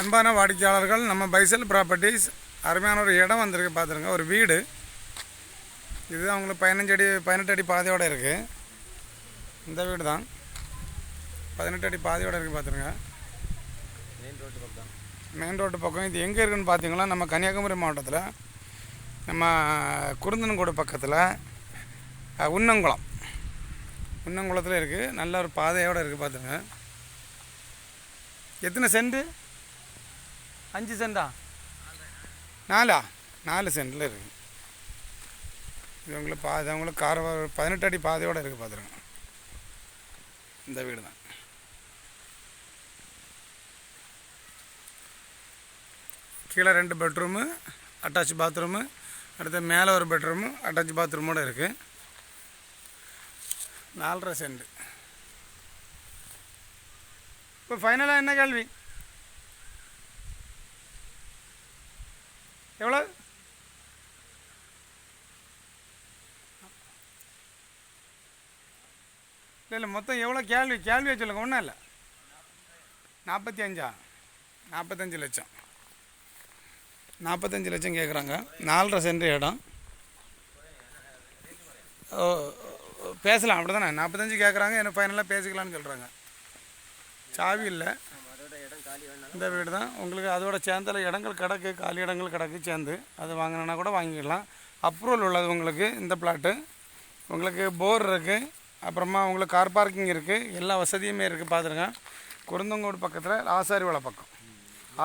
அன்பான வாடிக்கையாளர்கள் நம்ம பைசல் ப்ராப்பர்ட்டிஸ் அருமையான ஒரு இடம் வந்திருக்கு பார்த்துருங்க ஒரு வீடு. இதுதான் உங்களுக்கு பதினஞ்சு அடி பதினெட்டு அடி பாதையோடு இருக்குது இந்த வீடு தான் பதினெட்டு அடி பாதையோடு இருக்குது பார்த்துருங்க மெயின் ரோட்டு பக்கம். மெயின் ரோட்டு பக்கம். இது எங்கே இருக்குன்னு பார்த்தீங்கன்னா நம்ம கன்னியாகுமரி மாவட்டத்தில் நம்ம குருந்தன்கோடு பக்கத்தில் உன்னங்குளம். உன்னங்குளத்தில் இருக்குது நல்ல ஒரு பாதையோடு இருக்குது பார்த்துருங்க எத்தனை சென்ட்? அஞ்சு சென்டா நாலா நாலு சென்டில் இருக்குது இவங்களும் பாதை உங்களுக்கு கார பதினெட்டு அடி பாதையோடு இருக்குது பார்த்துருங்க இந்த வீடு தான் கீழே ரெண்டு பெட்ரூமு அட்டாச் பாத்ரூமு அடுத்து மேலே ஒரு பெட்ரூமு அட்டாச் பாத்ரூமோடு இருக்குது நாலரை சென்ட் இப்போ ஃபைனலாக என்ன கேள்வி எவ்வளோ இல்லை இல்லை மொத்தம் எவ்வளோ கேள்வி? கேள்வியை சொல்லுங்க ஒன்றும் இல்லை. நாற்பத்தி அஞ்சா? நாற்பத்தஞ்சு லட்சம். நாற்பத்தஞ்சு லட்சம் கேட்குறாங்க நாலரை சென்ட் இடம். ஓ, பேசலாம் அப்படி தானே நாற்பத்தஞ்சு கேட்குறாங்க என்ன ஃபைனலாக பேசிக்கலாம்னு சொல்கிறாங்க சாவி இல்லை அதோட இடம் காலி வேணாலும் இந்த வீடு தான். உங்களுக்கு அதோட சேர்ந்தால இடங்கள் கிடக்கு காலி இடங்கள் கிடக்கு சேர்ந்து. அது வாங்கினா கூட வாங்கிக்கலாம். அப்ரூவல் உள்ளது உங்களுக்கு இந்த பிளாட்டு உங்களுக்கு போர் இருக்குது அப்புறமா உங்களுக்கு கார் பார்க்கிங் இருக்குது எல்லா வசதியுமே இருக்குது பார்த்துருங்க குருந்தங்கோடு பக்கத்தில் ஆசாரிவளை பக்கம்.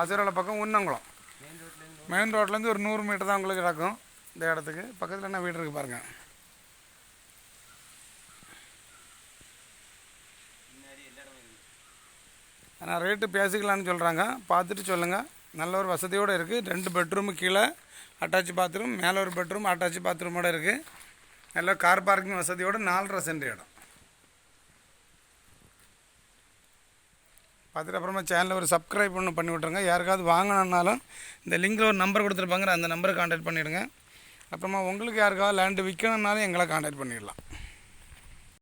ஆசாரிவளை பக்கம் உன்னங்குளம். மெயின் ரோட்லேருந்து ஒரு நூறு மீட்டர் தான் உங்களுக்கு கிடக்கும். இந்த இடத்துக்கு. பக்கத்தில் என்ன வீடு இருக்குது பாருங்கள் முன்னாடி எல்லா இடமும் இருக்குது ஆனால் ரேட்டு பேசிக்கலான்னு சொல்கிறாங்க பார்த்துட்டு சொல்லுங்கள் நல்ல ஒரு வசதியோடு இருக்குது ரெண்டு பெட்ரூமு கீழே அட்டாச் பாத்ரூம் மேலே ஒரு பெட்ரூம் அட்டாச் பாத்ரூமோட இருக்குது நல்ல கார் பார்க்கிங் வசதியோடு நாலரை சென்ட் இடம். பார்த்துட்டு அப்புறமா சேனலில் ஒரு சப்ஸ்கிரைப் ஒன்று பண்ணி விட்ருங்க யாருக்காவது வாங்கணுன்னாலும் இந்த லிங்கில் ஒரு நம்பர் கொடுத்துருப்பாங்க அந்த நம்பரை காண்டாக்ட் பண்ணிவிடுங்க அப்புறமா உங்களுக்கு யாருக்காவது லேண்டு விற்கணுன்னாலும் எங்களை காண்டாக்ட் பண்ணிடலாம்.